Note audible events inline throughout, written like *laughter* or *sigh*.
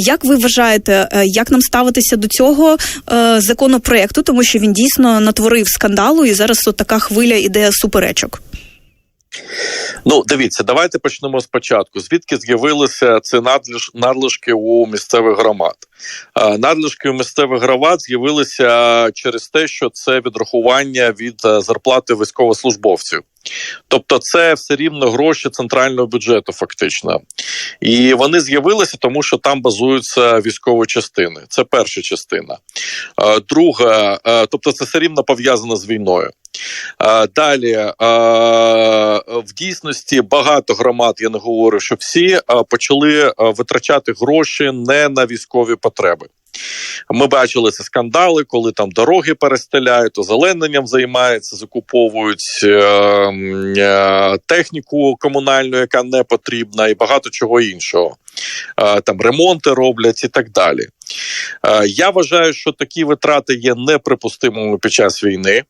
Як ви вважаєте, е, як нам ставитися до цього е, законопроекту, тому що він дійсно натворив скандалу, і зараз от така хвиля іде суперечок? Ну, дивіться, давайте почнемо спочатку. Звідки з'явилися ці надлишки у місцевих громад? Надлишки у місцевих громад з'явилися через те, що це відрахування від е, зарплати військовослужбовців. Тобто, це все рівно гроші центрального бюджету, фактично, і вони з'явилися, тому що там базуються військові частини. Це перша частина. Друга, е, тобто, це все рівно пов'язано з війною. Далі в дійсності багато громад, я не говорю, що всі почали витрачати гроші не на військові потреби. Ми бачили ці скандали, коли там дороги перестеляють, озелененням займаються, закуповують е, е, техніку комунальну, яка не потрібна, і багато чого іншого. Е, там ремонти роблять і так далі. Я вважаю, що такі витрати є неприпустимими під час війни.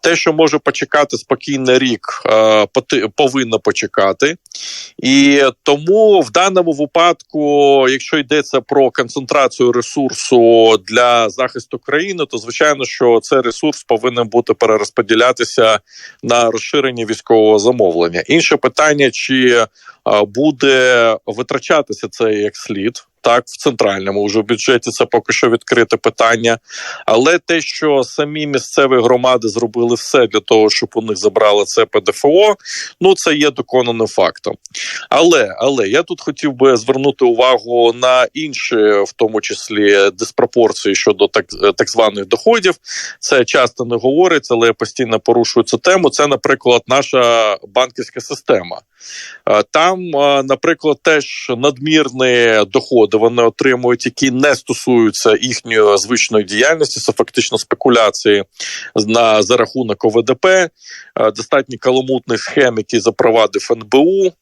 Те, що може почекати спокійний рік, е, повинно почекати. І тому в даному випадку, якщо йдеться про концентрацію ресурсу для захисту країни, то звичайно, що цей ресурс повинен бути перерозподілятися на розширення військового замовлення. Інше питання: чи буде витрачатися це як слід? Так, в центральному вже в бюджеті це поки що відкрите питання. Але те, що самі місцеві громади зробили все для того, щоб у них забрали це ПДФО, ну це є доконаним фактом. Але але я тут хотів би звернути увагу на інші, в тому числі диспропорції щодо так, так званих доходів. Це часто не говориться, але я постійно порушую цю тему. Це, наприклад, наша банківська система. Е, Там, наприклад, теж надмірні доходи вони отримують, які не стосуються їхньої звичної діяльності, це фактично спекуляції на за рахунок ОВДП, Е, достатньо каламутних схем, які запровадив НБУ е,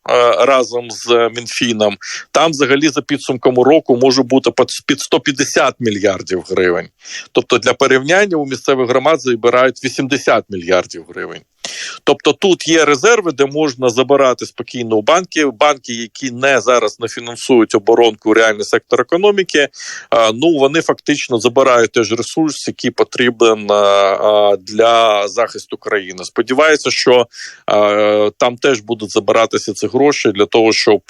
разом з Мінфіном. Там, взагалі, за підсумком року може бути під 150 мільярдів гривень. Тобто, для порівняння у місцевих громад забирають 80 мільярдів гривень. Тобто тут є резерви, де можна забирати спокійно у банків. Банки, які не зараз не фінансують оборонку реальний сектор економіки, ну вони фактично забирають теж ресурс, який потрібен для захисту країни. Сподіваюся, що там теж будуть забиратися ці гроші для того, щоб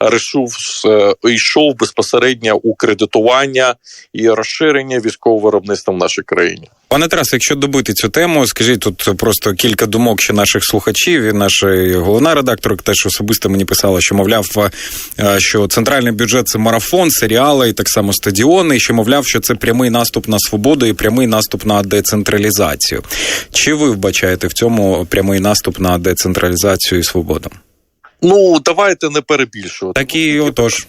ресурс е, йшов безпосередньо у кредитування і розширення військового виробництва в нашій країні. Пане Тарасе, якщо добити цю тему, скажіть тут просто кілька думок ще наших слухачів. І наша головна редакторка теж особисто мені писала, що мовляв, е, що центральний бюджет це марафон, серіали і так само стадіони. І що мовляв, що це прямий наступ на свободу і прямий наступ на децентралізацію. Чи ви вбачаєте в цьому прямий наступ на децентралізацію і свободу? Ну давайте не перебільшувати. Так і отож.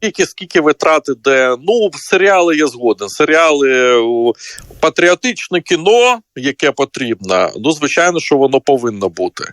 Скільки скільки витрати, де ну серіали я згоден. Серіали патріотичне кіно, яке потрібно, ну звичайно, що воно повинно бути.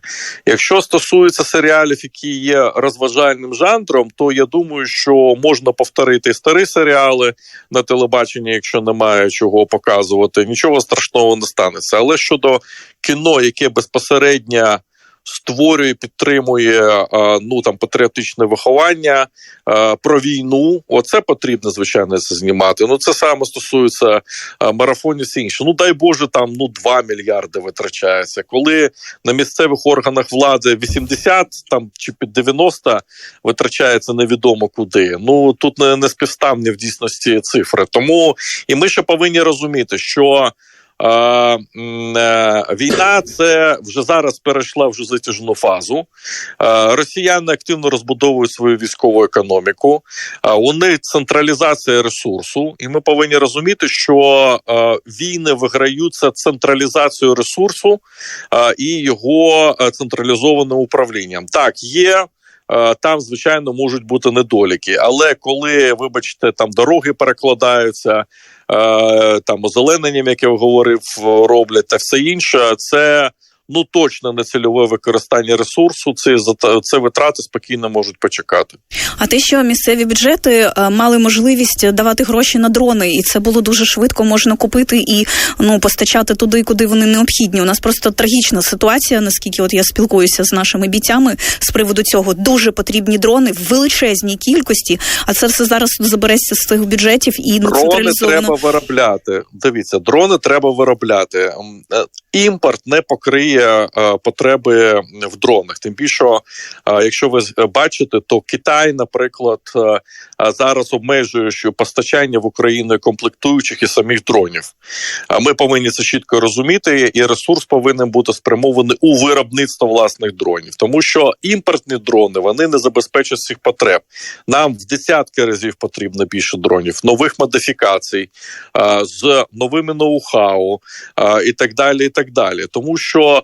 Якщо стосується серіалів, які є розважальним жанром, то я думаю, що можна повторити і старі серіали на телебаченні, якщо немає чого показувати. Нічого страшного не станеться. Але щодо кіно, яке безпосередньо створює, підтримує е, ну там патріотичне виховання е, про війну. Оце потрібно звичайно це знімати. Ну це саме стосується е, марафонів і інше. Ну дай Боже, там ну 2 мільярди витрачається. Коли на місцевих органах влади 80 там чи під 90 витрачається невідомо куди. Ну тут не, не співставні в дійсності цифри. Тому і ми ще повинні розуміти, що. Е, е, Війна це вже зараз перейшла в затяжну фазу. Е, Росіяни активно розбудовують свою військову економіку. У них централізація ресурсу, і ми повинні розуміти, що війни виграються централізацією ресурсу і його централізованим управлінням. Так, є. Е, Там, звичайно, можуть бути недоліки, але коли, вибачте, там дороги перекладаються, е, там озелененням, яке говорив, роблять та все інше, це ну точно не цільове використання ресурсу. Це це витрати спокійно можуть почекати. А те, що місцеві бюджети е, мали можливість давати гроші на дрони, і це було дуже швидко можна купити і ну постачати туди, куди вони необхідні. У нас просто трагічна ситуація, наскільки от я спілкуюся з нашими бійцями з приводу цього. Дуже потрібні дрони в величезній кількості. А це все зараз забереться з цих бюджетів і Дрони централізовано. треба виробляти. Дивіться, дрони треба виробляти. Е, Імпорт не покриє е, потреби в дронах. Тим більше, е, якщо ви бачите, то Китай, наприклад, е, е, зараз обмежує що постачання в Україну комплектуючих і самих дронів. Ми повинні це чітко розуміти, і ресурс повинен бути спрямований у виробництво власних дронів, тому що імпортні дрони вони не забезпечать цих потреб. Нам в десятки разів потрібно більше дронів, нових модифікацій з новими ноу-хау і так далі. І так далі. Тому що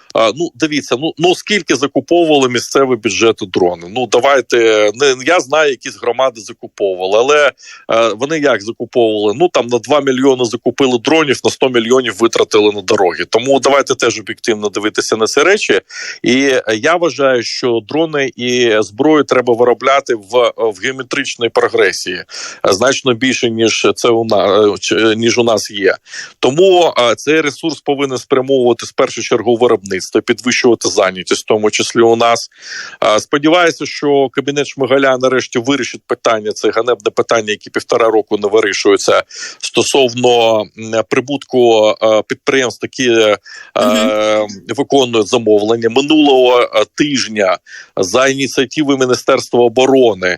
а, ну дивіться, ну ну скільки закуповували місцеві бюджети дрони. Ну давайте не я знаю, якісь громади закуповували, але е, вони як закуповували? Ну там на 2 мільйони закупили дронів, на 100 мільйонів витратили на дороги. Тому давайте теж об'єктивно дивитися на ці речі. І е, я вважаю, що дрони і зброю треба виробляти в, в геометричній прогресії е, значно більше ніж це у нас ніж у нас є. Тому е, цей ресурс повинен спрямовувати з першу чергу виробництво, підвищувати зайнятість, в тому числі у нас. Сподіваюся, що кабінет Шмигаля нарешті вирішить питання. Це ганебне питання, які півтора року не вирішуються стосовно прибутку підприємств, які Мгм. виконують замовлення минулого тижня за ініціативи Міністерства оборони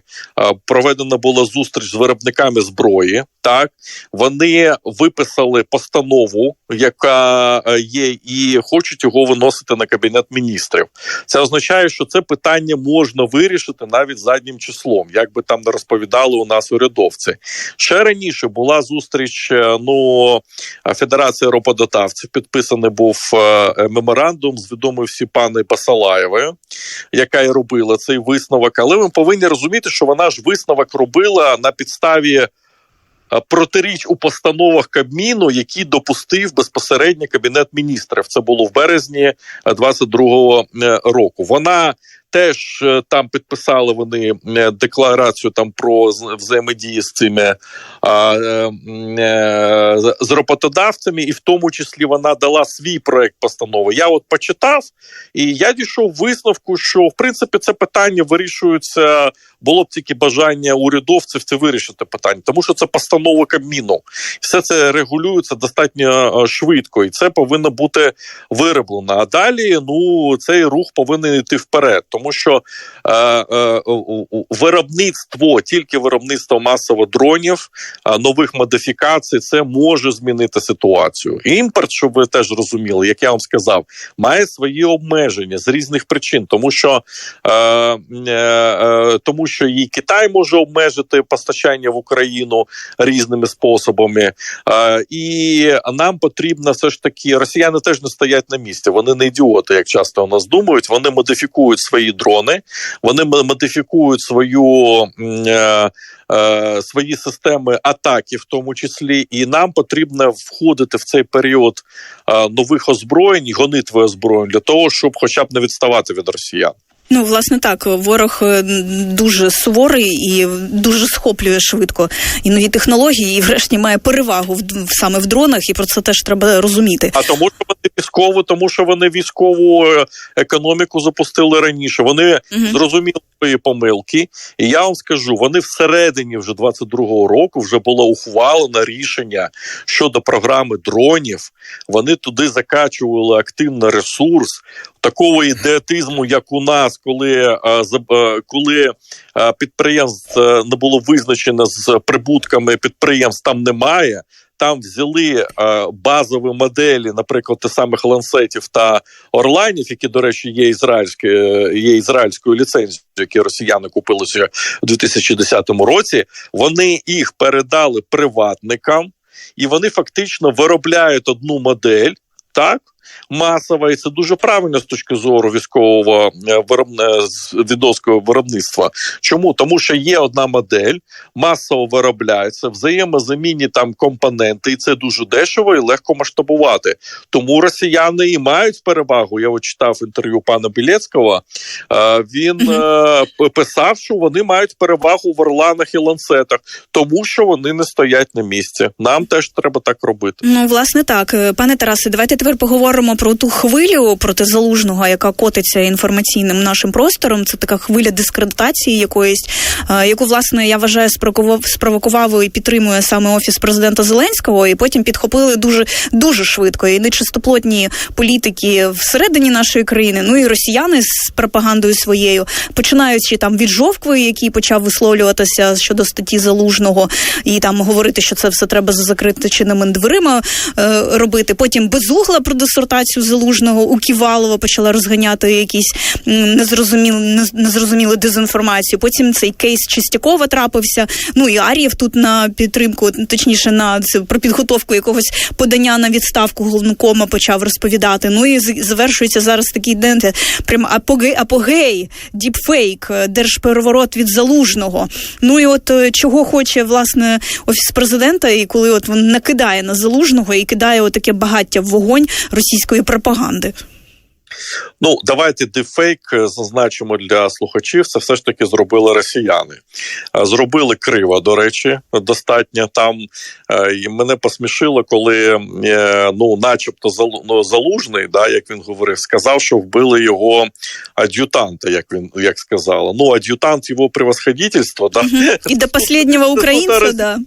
проведена була зустріч з виробниками зброї. Так вони виписали постанову, яка е, є, і хочуть його виносити на кабінет міністрів. Це означає, що це питання можна вирішити навіть заднім числом, як би там не розповідали у нас урядовці. Ще раніше була зустріч. е, Ну Федерації роботодавців підписаний був е, меморандум з відомою всі пани Басалаєвою, яка і робила цей висновок. Але ми повинні розуміти, що вона ж висновок робила на підставі. Е, Протиріч у постановах Кабміну, які допустив безпосередньо кабінет міністрів. Це було в березні 22-го е, року. Вона теж е, там підписали вони е, декларацію там про взаємодії з цими а, е, е, з роботодавцями, і в тому числі вона дала свій проект постанови. Я от почитав, і я дійшов висновку, що в принципі це питання вирішується. Було б тільки бажання урядовців це вирішити питання, тому що це постанова Кабміну. Все це регулюється достатньо е, швидко, і це повинно бути вироблено. А далі ну цей рух повинен йти вперед, тому що е, е, у- виробництво, тільки виробництво масово дронів, е, нових модифікацій, це може змінити ситуацію. Імпорт, щоб ви теж розуміли, як я вам сказав, має свої обмеження з різних причин, тому що е, е, е, тому що і Китай може обмежити постачання в Україну різними способами, е, і нам потрібно все ж таки. Росіяни теж не стоять на місці. Вони не ідіоти, як часто у нас думають. Вони модифікують свої дрони, вони модифікують свою. Е, е, свої системи атаки, в тому числі, і нам потрібно входити в цей період е, нових озброєнь, гонитви озброєнь для того, щоб хоча б не відставати від росіян. Ну, власне, так, ворог е, дуже суворий і дуже схоплює швидко і нові технології, і врешті має перевагу в, в- саме в дронах, і про це теж треба розуміти. А тому, що вони військові, тому що вони військову е, економіку запустили раніше. Вони Мгм. зрозуміли свої помилки, і я вам скажу, вони всередині вже 22-го року вже було ухвалено рішення щодо програми дронів. Вони туди закачували активно ресурс. Такого ідеатизму, як у нас, коли, е, е, коли е, підприємств не було визначено з прибутками підприємств, там немає. Там взяли базові моделі, наприклад, тих самих ланцетів та орлайнів, які, до речі, є ізраїльські, є ізраїльською ліцензією, які росіяни купили ще у 2010 році. Вони їх передали приватникам, і вони фактично виробляють одну модель. Так масова, і це дуже правильно з точки зору військового е, з- відоського виробництва. Чому? Тому що є одна модель, масово виробляється, взаємозамінні там компоненти, і це дуже дешево і легко масштабувати. Тому росіяни і мають перевагу. Я от читав інтерв'ю пана Білецького. Е, Він е, писав, що вони мають перевагу в орланах і ланцетах, тому що вони не стоять на місці. Нам теж треба так робити. Ну, власне, так, Е, пане Тарасе, давайте тепер поговоримо про ту хвилю проти залужного, яка котиться інформаційним нашим простором. Це така хвиля дискредитації якоїсь, е, яку власне я вважаю спровокував, і підтримує саме офіс президента Зеленського, і потім підхопили дуже дуже швидко. І нечистоплотні політики всередині нашої країни, ну і росіяни з пропагандою своєю, починаючи там від Жовкви, який почав висловлюватися щодо статті залужного, і там говорити, що це все треба за закритими дверима е, робити. Потім безугла про дисертацію залужного у Ківалова почала розганяти якісь м, незрозумілі, нез- дезінформацію. Потім цей кейс Чистякова трапився. Ну і Ар'єв тут на підтримку, точніше, на це про підготовку якогось подання на відставку головнокома почав розповідати. Ну і завершується зараз такий день, де прям апогей, апогей, діпфейк, е, держпереворот від залужного. Ну і от е, чого хоче власне офіс президента, і коли от він накидає на залужного і кидає отаке багаття в вогонь російської пропаганди. Ну, давайте дефейк е, зазначимо для слухачів. Це все ж таки зробили росіяни. Е, Зробили криво, до речі, достатньо там. е, І мене посмішило, коли ну, начебто, ну, залужний, да, як він говорив, сказав, що вбили його ад'ютанта, як він як сказала. Ну, ад'ютант його превосходительства, да, І до останнього *laughs* українця, да.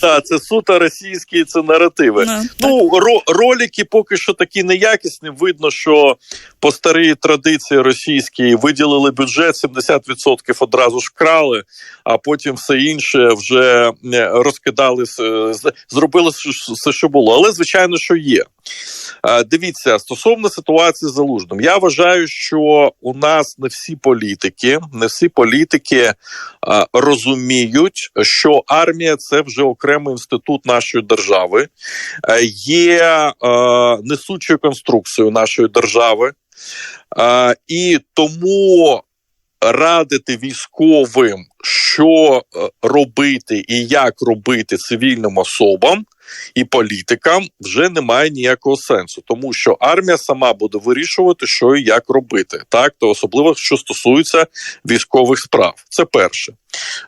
та, це суто російські це наративи. Ну, ро- ролики поки що такі неякісні. Видно, що по старій традиції російській виділили бюджет, 70% одразу ж крали, а потім все інше вже е, розкидали, зробили все, що було. Але звичайно, що є. Е, Дивіться, стосовно ситуації з залужним, я вважаю, що у нас не всі політики, не всі політики е, розуміють, що армія це вже окремий інститут нашої держави, є несучою конструкцією нашої держави, е, і тому радити військовим, що е, робити і як робити цивільним особам і політикам, вже немає ніякого сенсу, тому що армія сама буде вирішувати, що і як робити, так то особливо що стосується військових справ. Це перше.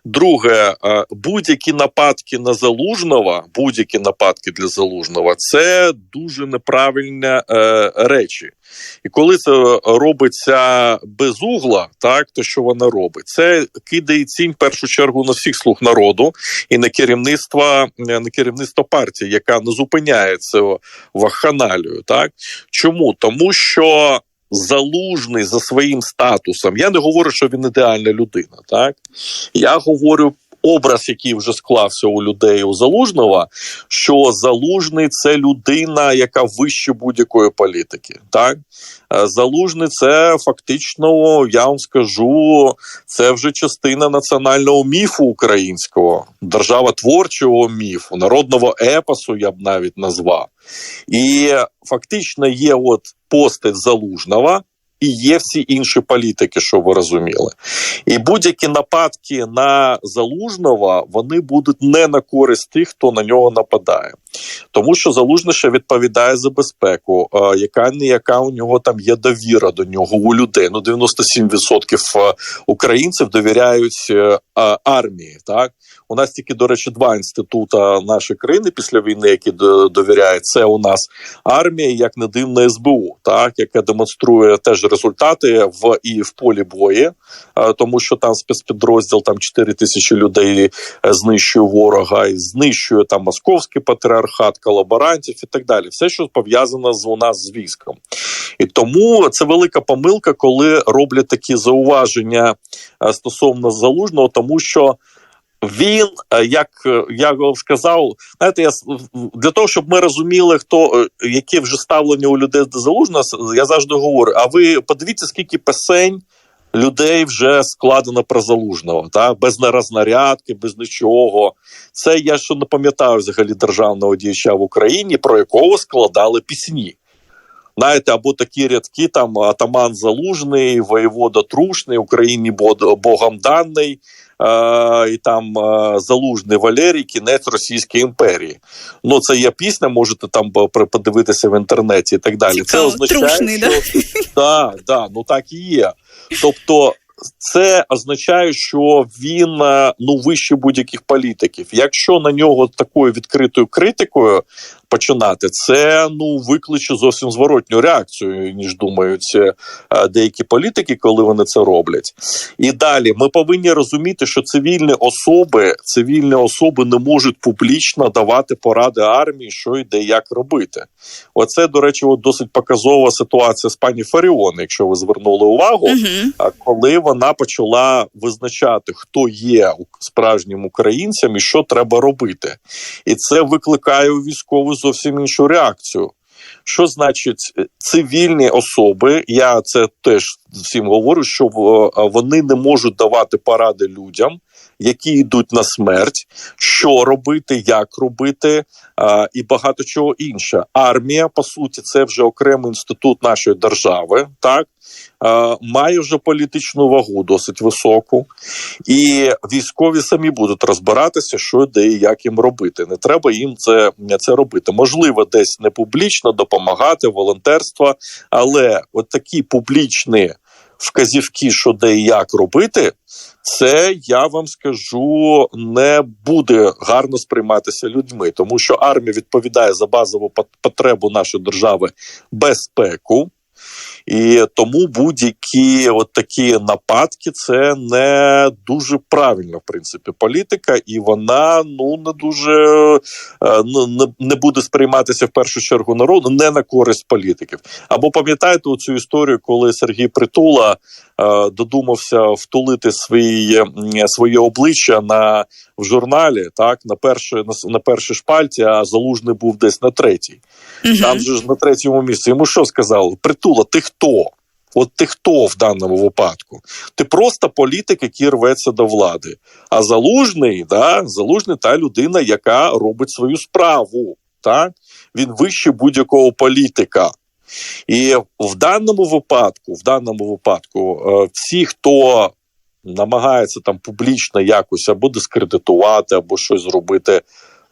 Друге, е, будь-які нападки на залужного, будь-які нападки для залужного, це дуже неправильні е, речі. І коли це робиться без угла, так то що вона робить? Це кидає цінь в першу чергу на всіх слуг народу і на керівництво, на керівництво партії, яка не зупиняє цю вахханалію. Так чому? Тому що залужний за своїм статусом. Я не говорю, що він ідеальна людина. Так я говорю. Образ, який вже склався у людей у залужного, що залужний це людина, яка вище будь-якої політики. Так Е, залужний це фактично, я вам скажу, це вже частина національного міфу українського, державотворчого міфу, народного епосу, я б навіть назвав. І фактично є от постать залужного. І є всі інші політики, що ви розуміли, і будь-які нападки на залужного вони будуть не на користь тих, хто на нього нападає, тому що залужний ще відповідає за безпеку, е, яка не яка у нього там є довіра до нього у людей. Ну 97% українців довіряють е, армії. Так у нас тільки до речі, два інститути нашої країни після війни, які довіряють. Це у нас армія, як не дивно, СБУ, так яка демонструє теж результати в і в полі бою, е, тому що там спецпідрозділ там 4 тисячі людей е, знищує ворога і знищує там московський патріархат, колаборантів і так далі. Все, що пов'язано з у нас з військом, і тому це велика помилка, коли роблять такі зауваження е, стосовно залужного, тому що. Він, е, як е, я вам сказав, знаєте, я для того, щоб ми розуміли, хто е, яке вже ставлення у людей до залужного, я завжди говорю: а ви подивіться, скільки пісень людей вже складено про залужного, та без нерознарядки, без нічого. Це я ще не пам'ятаю взагалі державного діяча в Україні, про якого складали пісні. Знаєте, або такі рядки, там атаман Залужний, воєвода Трушний, Україні Богом даний, і там Залужний Валерій, кінець Російської імперії. Ну, це є пісня, можете там подивитися в інтернеті і так далі. Цікаво, це означає, Трушний, що... да? *laughs* Да, да, ну так і є. Тобто, це означає, що він ну вище будь-яких політиків. Якщо на нього такою відкритою критикою починати, це ну викличе зовсім зворотню реакцію, ніж думають е, деякі політики, коли вони це роблять. І далі ми повинні розуміти, що цивільні особи, цивільні особи не можуть публічно давати поради армії, що і де як робити. Оце, до речі, от досить показова ситуація з пані Фаріон, якщо ви звернули увагу. А коли вона почала визначати, хто є справжнім українцям і що треба робити, і це викликає у військових зовсім іншу реакцію. Що значить е, цивільні особи? Я це теж всім говорю, що е, вони не можуть давати поради людям, які йдуть на смерть, що робити, як робити, а, і багато чого інше. Армія, по суті, це вже окремий інститут нашої держави, так а, має вже політичну вагу досить високу, і військові самі будуть розбиратися, що де і як їм робити. Не треба їм це, це робити. Можливо, десь не публічно допомагати, волонтерство, але от такі публічні вказівки, що де і як робити, це я вам скажу не буде гарно сприйматися людьми, тому що армія відповідає за базову пот- потребу нашої держави безпеку. І тому будь-які от такі нападки це не дуже правильна, в принципі, політика, і вона ну не дуже е, ну, не, буде сприйматися в першу чергу народу не на користь політиків. Або пам'ятаєте цю історію, коли Сергій Притула е, додумався втулити свої, своє обличчя на в журналі, так на перше на, на першій шпальті, а залужний був десь на третій. Мгм. Там же ж на третьому місці. Йому що сказали? Притула, ти хто? От ти хто в даному випадку? Ти просто політик, який рветься до влади. А залужний, да, залужний та людина, яка робить свою справу. Так? Він вище будь-якого політика. І в даному випадку, в даному випадку, е, всі, хто намагається там публічно якось або дискредитувати, або щось зробити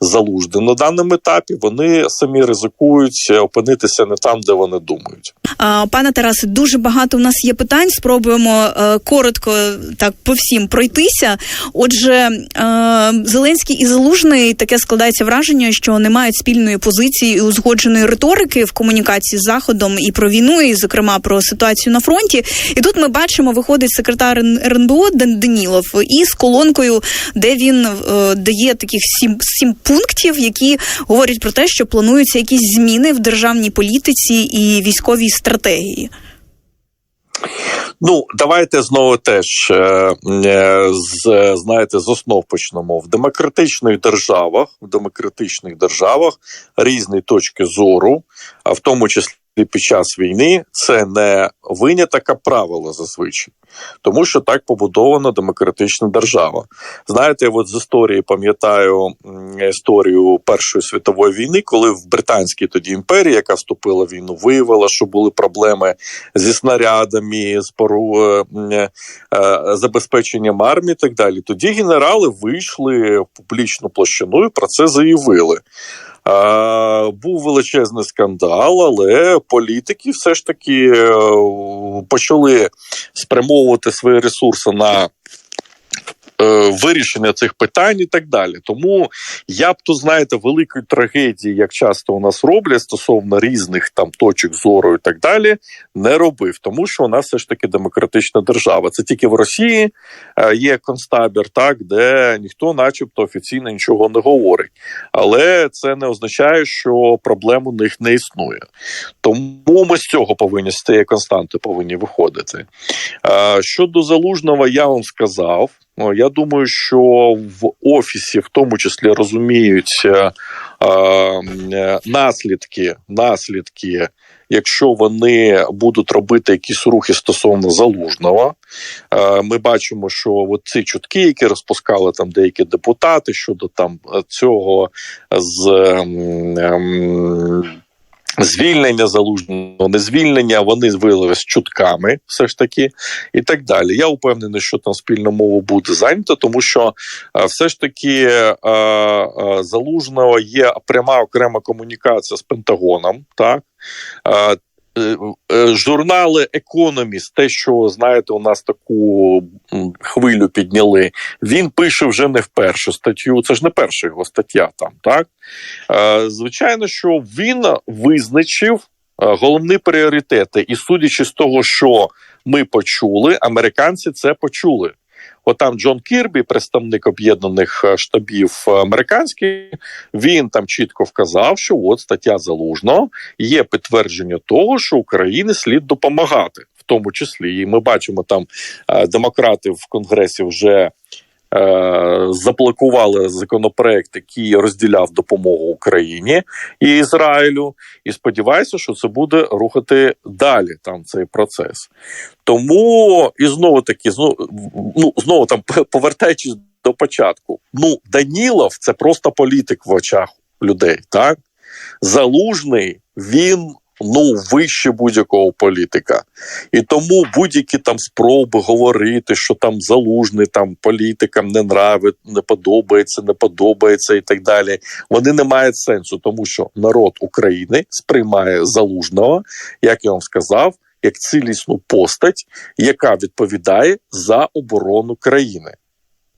залужним на даному етапі, вони самі ризикують е, опинитися не там, де вони думають. А, Пане Тарасе, дуже багато у нас є питань. Спробуємо е, коротко так по всім пройтися. Отже, е, Зеленський і Залужний таке складається враження, що не мають спільної позиції і узгодженої риторики в комунікації з заходом і про війну, і зокрема про ситуацію на фронті. І тут ми бачимо, виходить секретар РНБО Дан- Данілов із колонкою, де він е, дає таких сім, сім пунктів, які говорять про те, що плануються якісь зміни в державній політиці і військовій стратегії. Ну, давайте знову теж е, е, з знаєте, з основ почнемо. В демократичних державах, в демократичних державах різні точки зору, а в тому числі під час війни, це не виняток, а правило зазвичай, тому що так побудована демократична держава. Знаєте, от з історії пам'ятаю історію Першої світової війни, коли в британській тоді імперії, яка вступила в війну, виявила, що були проблеми зі снарядами, з пору е, е, забезпеченням армії, і так далі. Тоді генерали вийшли в публічну площину і про це заявили. Був величезний скандал, але політики все ж таки е, почали спрямовувати свої ресурси на вирішення цих питань і так далі. Тому я б то знаєте, великої трагедії, як часто у нас роблять стосовно різних там точок зору і так далі, не робив, тому що у нас все ж таки демократична держава. Це тільки в Росії е, є концтабір, так де ніхто, начебто, офіційно нічого не говорить. Але це не означає, що проблем у них не існує. Тому ми з цього повинні з константи повинні виходити. Е, Щодо залужного, я вам сказав. Я думаю, що в офісі, в тому числі, розуміють е, е, наслідки, наслідки, якщо вони будуть робити якісь рухи стосовно залужного. Е, ми бачимо, що ці чутки, які розпускали там деякі депутати щодо там цього з. ем, Звільнення залужного, не звільнення, вони виявилися чутками, все ж таки, і так далі. Я впевнений, що там спільна мова буде зайнята, тому що е, все ж таки е, е, залужного є пряма окрема комунікація з Пентагоном. Так журнали Економіст, те, що знаєте, у нас таку хвилю підняли. Він пише вже не вперше статтю. Це ж не перша його стаття там, так Е, звичайно, що він визначив е, головні пріоритети, і судячи з того, що ми почули, американці це почули. Отам Джон Кірбі, представник об'єднаних е, штабів е, американських, він там чітко вказав, що от стаття залужного є підтвердження того, що Україні слід допомагати, в тому числі. І ми бачимо там е, демократи в конгресі вже заблокували законопроект, який розділяв допомогу Україні і Ізраїлю. І сподіваюся, що це буде рухати далі там цей процес. Тому і знову таки, ну знову там повертаючись до початку. Ну, Данілов це просто політик в очах людей. Так залужний він. Ну, вище будь-якого політика, і тому будь-які там спроби говорити, що там залужний там політикам не нравить, не подобається, не подобається і так далі. Вони не мають сенсу, тому що народ України сприймає залужного, як я вам сказав, як цілісну постать, яка відповідає за оборону країни.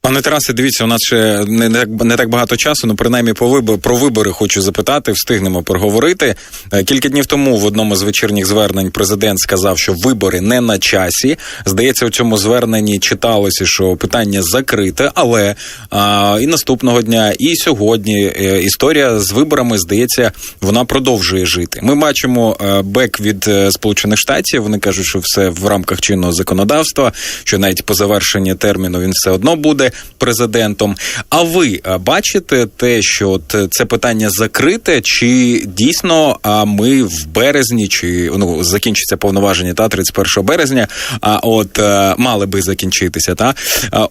Пане Тарасе, дивіться, у нас ще не, так- не так багато часу, ну принаймні по вибор, про вибори хочу запитати, встигнемо проговорити. Е, Кілька днів тому в одному з вечірніх звернень президент сказав, що вибори не на часі. Здається, у цьому зверненні читалося, що питання закрите, але а, і наступного дня, і сьогодні е, історія з виборами, здається, вона продовжує жити. Ми бачимо е, бек від Сполучених Штатів. Вони кажуть, що все в рамках чинного законодавства, що навіть по завершенні терміну він все одно буде президентом. А ви е, бачите те, що от е, це питання закрите, чи дійсно а ми в березні, чи ну закінчиться повноваження та 31 березня, а от е, мали би закінчитися, та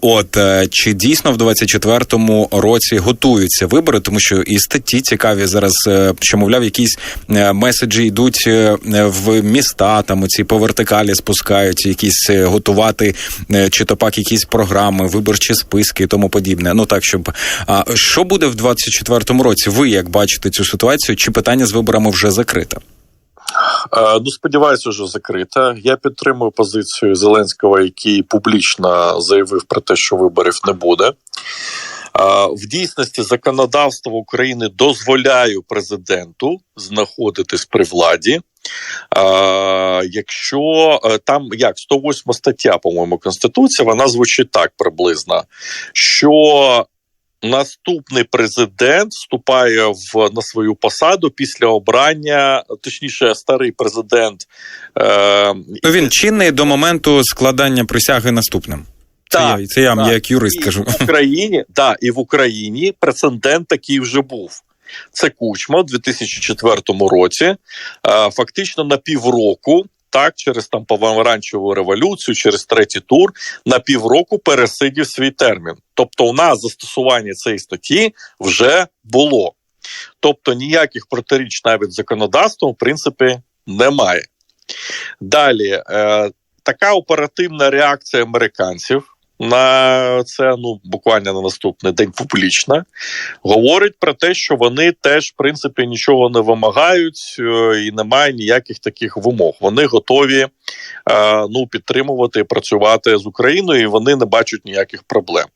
от чи дійсно в 24-му році готуються вибори, тому що і статті цікаві зараз, що мовляв, якісь меседжі йдуть в міста, там оці по вертикалі спускають, якісь готувати чи то пак якісь програми, виборчі списки і тому подібне. Ну так, щоб а що буде в 24-му році? Ви як бачите цю ситуацію? Чи питання з виборами вже закрите? Е, Ну, сподіваюся, що закрита. Я підтримую позицію Зеленського, який публічно заявив про те, що виборів не буде. Е, В дійсності законодавство України дозволяє президенту знаходитись при владі. Якщо е, там як 108 стаття, по-моєму, Конституції, вона звучить так приблизно, що наступний президент вступає в на свою посаду після обрання, точніше, старий президент. Е, Ну він чинний до моменту складання присяги наступним. Це Так, я, це я вам так. як юрист і кажу. в Україні, да, і в Україні прецедент такий вже був. Це Кучма у 2004 році. Е, Фактично на півроку, так, через там помаранчеву революцію, через третій тур, на півроку пересидів свій термін. Тобто, у нас застосування цієї статті вже було. Тобто ніяких протиріч навіть законодавством, в принципі, немає. Далі, е, така оперативна реакція американців на це, ну буквально на наступний день публічна, говорить про те, що вони теж, в принципі, нічого не вимагають е, і немає ніяких таких вимог. Вони готові е, ну, підтримувати і працювати з Україною, і вони не бачать ніяких проблем.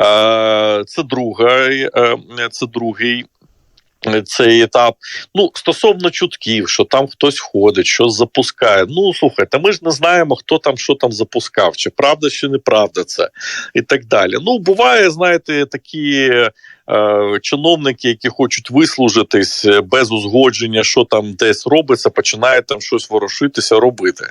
Е, Це другий, це другий. Цей етап. Ну, стосовно чутків, що там хтось ходить, щось запускає. Ну, слухайте, ми ж не знаємо, хто там що там запускав, чи правда, чи неправда це, і так далі. Ну, буває, знаєте, такі чиновники, які хочуть вислужитись е, без узгодження, що там десь робиться, починають там щось ворушитися, робити.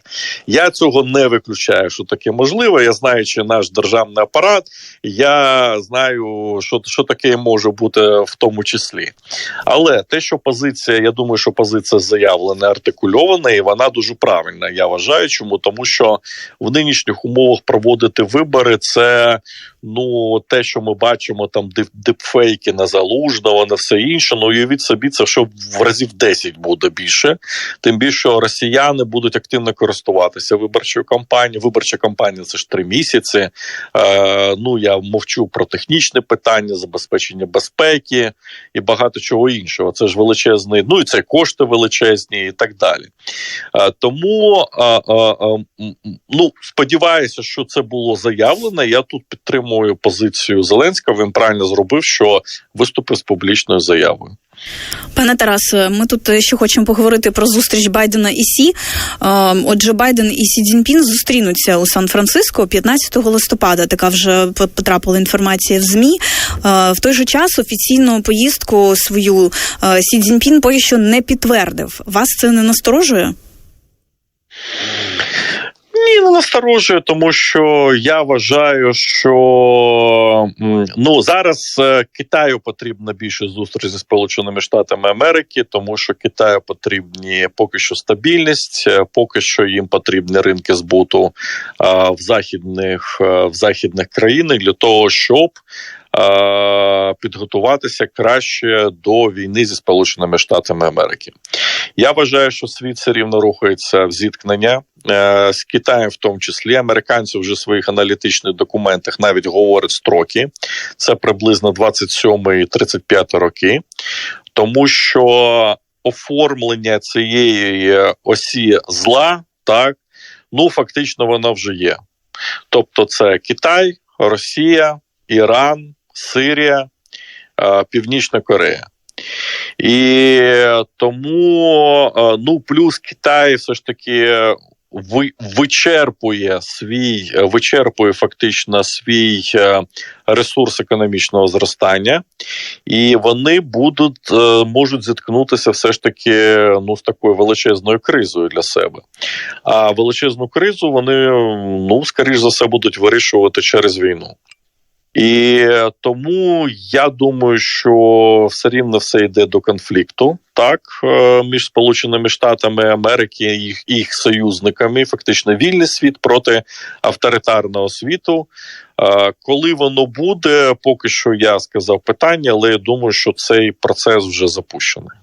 Я цього не виключаю, що таке можливо. Я знаючи наш державний апарат, я знаю, що, що таке може бути в тому числі. Але те, що позиція, я думаю, що позиція заявлена, артикульована, і вона дуже правильна. Я вважаю, чому тому, що в нинішніх умовах проводити вибори це Ну, те, що ми бачимо, там дипфейки на залужного, на все інше. Ну, уявіть собі, це що в разів 10 буде більше. Тим більше росіяни будуть активно користуватися виборчою кампанією. Виборча кампанія це ж три місяці. Е, ну я мовчу про технічне питання, забезпечення безпеки і багато чого іншого. Це ж величезний, ну і це кошти величезні, і так далі. Е, тому е, е, е, ну сподіваюся, що це було заявлено. Я тут підтримую позицію Зеленського. Він правильно зробив, що виступив з публічною заявою. Пане Тарасе, ми тут ще хочемо поговорити про зустріч Байдена і Сі. Е, Отже, Байден і Сі Цзіньпін зустрінуться у Сан-Франциско 15 листопада. Така вже потрапила інформація в змі. Е, В той же час офіційну поїздку свою е, Сі Цзіньпін поки що не підтвердив. Вас це не насторожує? Ні, не насторожує, тому що я вважаю, що ну зараз е, Китаю потрібна більше зустріч зі Сполученими Штатами Америки, тому що Китаю потрібні поки що стабільність, е, поки що їм потрібні ринки збуту е, в західних е, в західних країнах для того, щоб е, підготуватися краще до війни зі Сполученими Штатами Америки. Я вважаю, що світ все рівно рухається в зіткнення е, з Китаєм, в тому числі американці вже в своїх аналітичних документах навіть говорять строки. Це приблизно 27-35 роки, тому що оформлення цієї осі зла, так ну фактично воно вже є. Тобто, це Китай, Росія, Іран, Сирія, е, Північна Корея. І тому, ну плюс Китай все ж таки вичерпує свій, вичерпує фактично свій ресурс економічного зростання, і вони будуть можуть зіткнутися все ж таки ну з такою величезною кризою для себе. А величезну кризу вони ну скоріш за все будуть вирішувати через війну. І тому я думаю, що все рівно все йде до конфлікту, так е, між Сполученими Штатами Америки і їх, їх союзниками, фактично вільний світ проти авторитарного світу. Е, Коли воно буде, поки що я сказав питання, але я думаю, що цей процес вже запущений.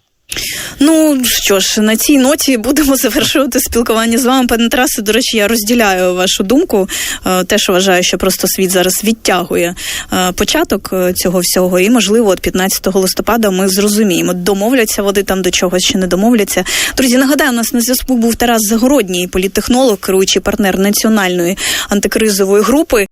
Ну що ж, на цій ноті будемо *laughs* завершувати спілкування з вами, пане Тарасе. До речі, я розділяю вашу думку. Е, Теж вважаю, що просто світ зараз відтягує е, початок е, цього всього, і можливо, от 15 листопада ми зрозуміємо, домовляться вони там до чогось чи не домовляться. Друзі, нагадаю, у нас на зв'язку був Тарас Загородній, політтехнолог, керуючий партнер національної антикризової групи.